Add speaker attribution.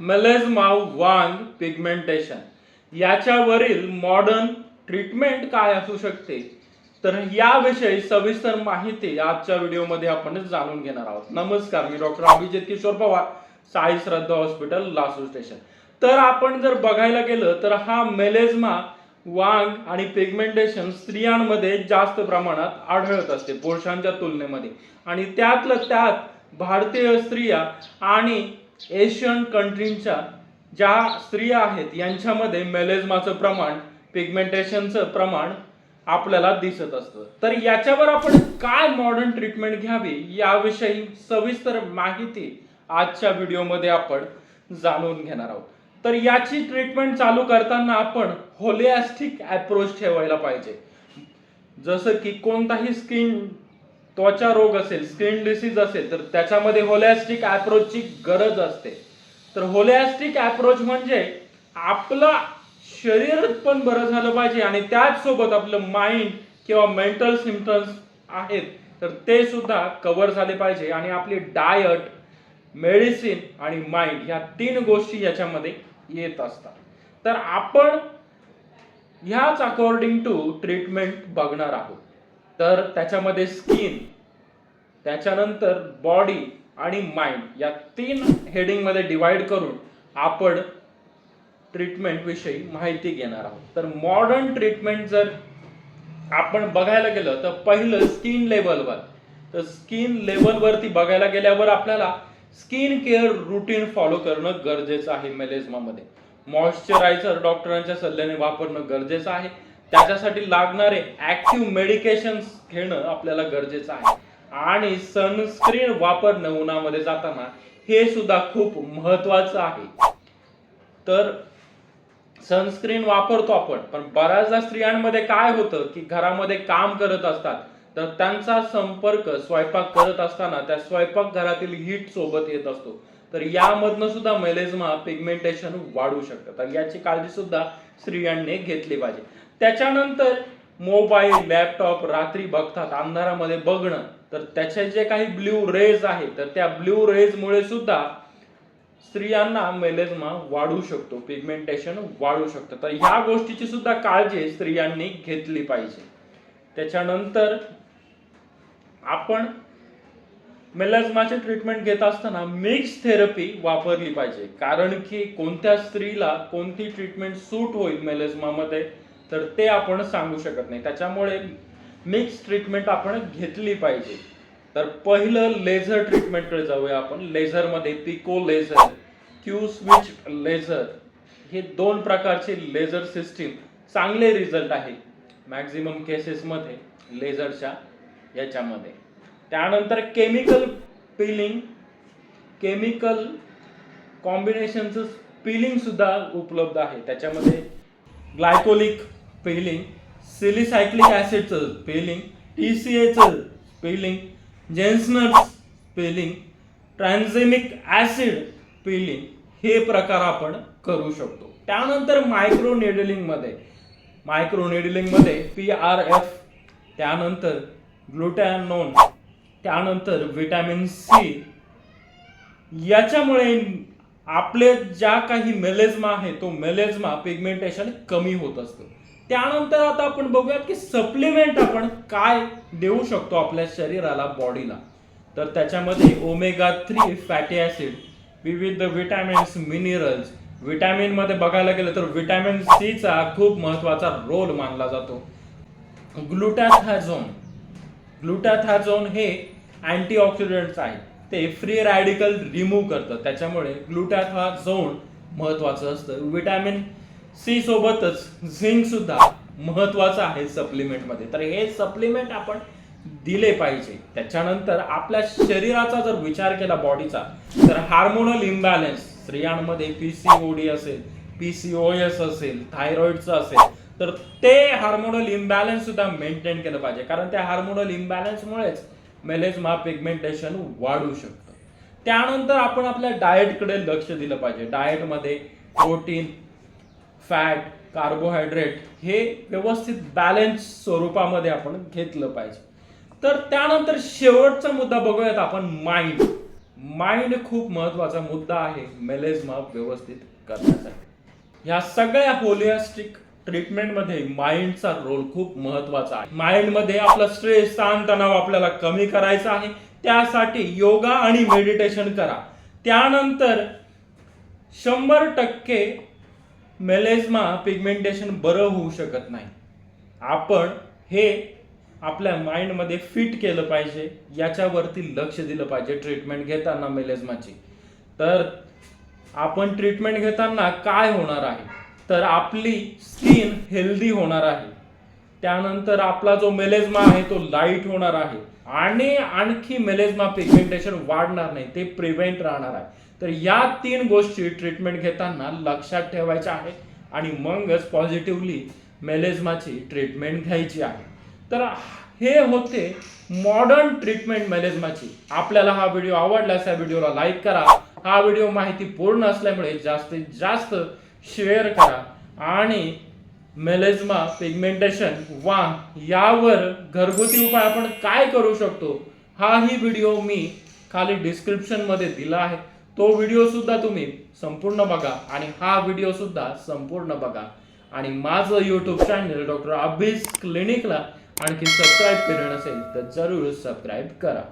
Speaker 1: मेलेझमा वांग पिगमेंटेशन. याच्यावरील modern treatment काय असू शकते? तर याविषयी सविस्तर माहिती आजच्या व्हिडिओमध्ये आपण जाणून घेणार आहोत. नमस्कार मी doctor Abhijit Kishor Pawar Sai Shraddha hospital Lasur station तर आपण जर बघायला गेलं तर हा मेलेजमा वांग आणि पिगमेंटेशन स्त्रियांमध्ये जास्त प्रमाणात आढळत असते पुरुषांच्या तुलनेमध्ये. आणि त्यातलं त्यात भारतीय स्त्रिया आणि एशियन कंट्रींच्या ज्या स्त्रिया आहेत यांच्यामध्ये मेलेझमाचं प्रमाण पिगमेंटेशनचं प्रमाण आपल्याला दिसत असतं. तर याच्यावर आपण काय मॉडर्न ट्रीटमेंट घ्यावी याविषयी सविस्तर माहिती आजच्या व्हिडिओमध्ये आपण जाणून घेणार आहोत. तर याची ट्रीटमेंट चालू करताना आपण होलियास्टिक अप्रोच ठेवायला पाहिजे. जसं की कोणताही स्किन त्वचा रोग असेल स्किन डिसीज असेल तर त्याच्यामध्ये होलॅस्टिक अप्रोचची गरज असते. तर होलॅस्टिक अप्रोच म्हणजे आपलं शरीर पण बरं झालं पाहिजे आणि त्याच सोबत आपलं माइंड किंवा मेंटल सिमटम्स आहेत तर ते सुद्धा कव्हर झाले पाहिजे. आणि आपली डायट मेडिसिन आणि माइंड ह्या तीन गोष्टी याच्यामध्ये येत असतात. तर आपण ह्याच अकॉर्डिंग टू ट्रीटमेंट बघणार आहोत. तर त्याच्यामध्ये स्किन त्याच्यानंतर बॉडी आणि माइंड या तीन हेडिंगमध्ये डिवाइड करून आपण ट्रीटमेंट विषयी माहिती घेणार आहोत. तर मॉडर्न ट्रीटमेंट जर आपण बघायला गेलं तर पहिलं स्किन लेवलवर तर स्किन लेवलवरती बघायला गेल्यावर आपल्याला स्किन केअर रुटीन फॉलो करणं गरजेचं आहे मेलेझमामध्ये मॉइश्चरायझर डॉक्टरांच्या सल्ल्याने वापरणं गरजेचं आहे. त्याच्यासाठी लागणारे ऍक्टिव्ह मेडिकेशन्स घेणं आपल्याला गरजेचं आहे. आणि सनस्क्रीन वापरणं उन्हामध्ये जाताना हे सुद्धा खूप महत्वाचं आहे. तर सनस्क्रीन वापरतो आपण पण बऱ्याचदा स्त्रियांमध्ये काय होतं की घरामध्ये काम करत असतात तर त्यांचा संपर्क स्वयंपाक करत असताना त्या स्वयंपाक घरातील हीट सोबत येत असतो. तर यामधनं सुद्धा मेलेजमा पिगमेंटेशन वाढू शकतं. तर याची काळजी सुद्धा स्त्रियांनी घेतली पाहिजे. त्याच्यानंतर मोबाईल लॅपटॉप रात्री बघतात अंधारामध्ये बघणं. तर त्याचे जे काही ब्ल्यू रेज आहे तर त्या ब्ल्यू रेजमुळे सुद्धा स्त्रियांना मेलेझमा वाढू शकतो पिगमेंटेशन वाढू शकतं. तर ह्या गोष्टीची सुद्धा काळजी स्त्रियांनी घेतली पाहिजे. त्याच्यानंतर आपण मेलाझमाचे ट्रीटमेंट घेत असताना मिक्स थेरपी वापरली पाहिजे. कारण की कोणत्या स्त्रीला कोणती ट्रीटमेंट सूट होईल मेलेझमामध्ये तर ते आपण सांगू शकत नाही. त्याच्यामुळे मिक्स ट्रीटमेंट आपण घेतली पाहिजे. तर पहिलं लेझर ट्रीटमेंटकडे जाऊया आपण. लेझरमध्ये pico laser Q switch laser हे दोन प्रकारचे लेझर सिस्टीम चांगले रिझल्ट आहे. मॅक्झिमम केसेसमध्ये लेझरच्या याच्यामध्ये. त्यानंतर केमिकल पिलिंग केमिकल कॉम्बिनेशनचं पिलिंगसुद्धा उपलब्ध आहे. त्याच्यामध्ये ग्लायकोलिक पिलिंग सिलिसायक्लिक ॲसिडचं स्पेलिंग टी सी एचं peeling Jessner peeling tranexamic acid peeling हे प्रकार आपण करू शकतो. त्यानंतर मायक्रो नेडलिंगमध्ये मायक्रो नेडलिंगमध्ये पी आर एफ त्यानंतर ग्लुटॅनोन त्यानंतर व्हिटॅमिन सी. याच्यामुळे आपले ज्या काही मेलेजमा आहे तो मेलेजमा पिगमेंटेशन कमी होत असतं. त्यानंतर आता आपण बघूयात की सप्लिमेंट आपण काय देऊ शकतो आपल्या शरीराला बॉडीला तर त्याच्यामध्ये ओमेगा थ्री फॅटी ऍसिड विविध विटॅमिन्स मिनरल्स विटॅमिनमध्ये बघायला गेलं तर विटॅमिन सी चा खूप महत्त्वाचा रोल मानला जातो. ग्लुटॅथॅझोन ग्लुटॅथॅझोन हे अँटीऑक्सिडंट्स आहे. ते फ्री रॅडिकल रिमूव्ह करतं. त्याच्यामुळे ग्लुटॅथॅझोन महत्वाचं असतं. विटॅमिन सी सोबतच झिंक सुद्धा महत्वाचं आहे सप्लिमेंटमध्ये तर हे सप्लिमेंट आपण दिले पाहिजे. त्याच्यानंतर आपल्या शरीराचा जर विचार केला बॉडीचा तर हार्मोनल इम्बॅलन्स स्त्रियांमध्ये पीसीओडी असेल पीसीओएस असेल थायरॉइडचं असेल तर ते हार्मोनल इम्बॅलन्स सुद्धा मेंटेन केलं पाहिजे. कारण त्या हार्मोनल इम्बॅलन्समुळेच मेलेजमा पिगमेंटेशन वाढू शकतं. त्यानंतर आपण आपल्या डाएटकडे लक्ष दिलं पाहिजे. डाएटमध्ये प्रोटीन फॅट कार्बोहायड्रेट हे व्यवस्थित बॅलन्स स्वरूपामध्ये आपण घेतलं पाहिजे. तर त्यानंतर शेवटचा मुद्दा बघूयात आपण माइंड. माइंड खूप महत्त्वाचा मुद्दा आहे मेलेजमा व्यवस्थित करण्यासाठी. ह्या सगळ्या होलिस्टिक ट्रीटमेंटमध्ये माइंडचा रोल खूप महत्त्वाचा आहे. माइंडमध्ये आपला स्ट्रेस ताणतणाव आपल्याला कमी करायचा आहे. त्यासाठी योगा आणि मेडिटेशन करा. त्यानंतर शंभर टक्के मेलेझमा पिगमेंटेशन बरं होऊ शकत नाही. आपण हे आपल्या माइंडमध्ये फिट केलं पाहिजे याच्यावरती लक्ष दिलं पाहिजे ट्रीटमेंट घेताना मेलेझमाची तर आपण ट्रीटमेंट घेताना काय होणार आहे? तर आपली स्किन हेल्दी होणार आहे. त्यानंतर आपला जो मेलेझमा आहे तो लाइट होणार आहे. आणि आणखी मेलेझमा पिगमेंटेशन वाढणार नाही ते प्रिव्हेंट राहणार आहे. तर या तीन गोष्टी ट्रीटमेंट घेताना लक्षात ठेवायच्या आहे आणि मगच पॉझिटिव्हली मेलेजमाची ट्रीटमेंट घ्यायची आहे. तर हे होते मॉडर्न ट्रीटमेंट मेलेजमाची आपल्याला हा व्हिडिओ आवडल्यास या व्हिडिओला लाईक करा. हा व्हिडिओ माहिती पूर्ण असल्यामुळे जास्तीत जास्त शेअर करा आणि मेलेजमा पिगमेंटेशन वांग यावर घरगुती उपाय आपण काय करू शकतो हाही व्हिडिओ मी खाली डिस्क्रिप्शनमध्ये दिला आहे. तो व्हिडिओ सुद्धा तुम्ही संपूर्ण बघा आणि हा व्हिडिओ सुद्धा संपूर्ण बघा. आणि माझं यूट्यूब चॅनल डॉक्टर अभिस क्लिनिकला आणखी सबस्क्राईब केलं नसेल तर जरूर सबस्क्राईब करा.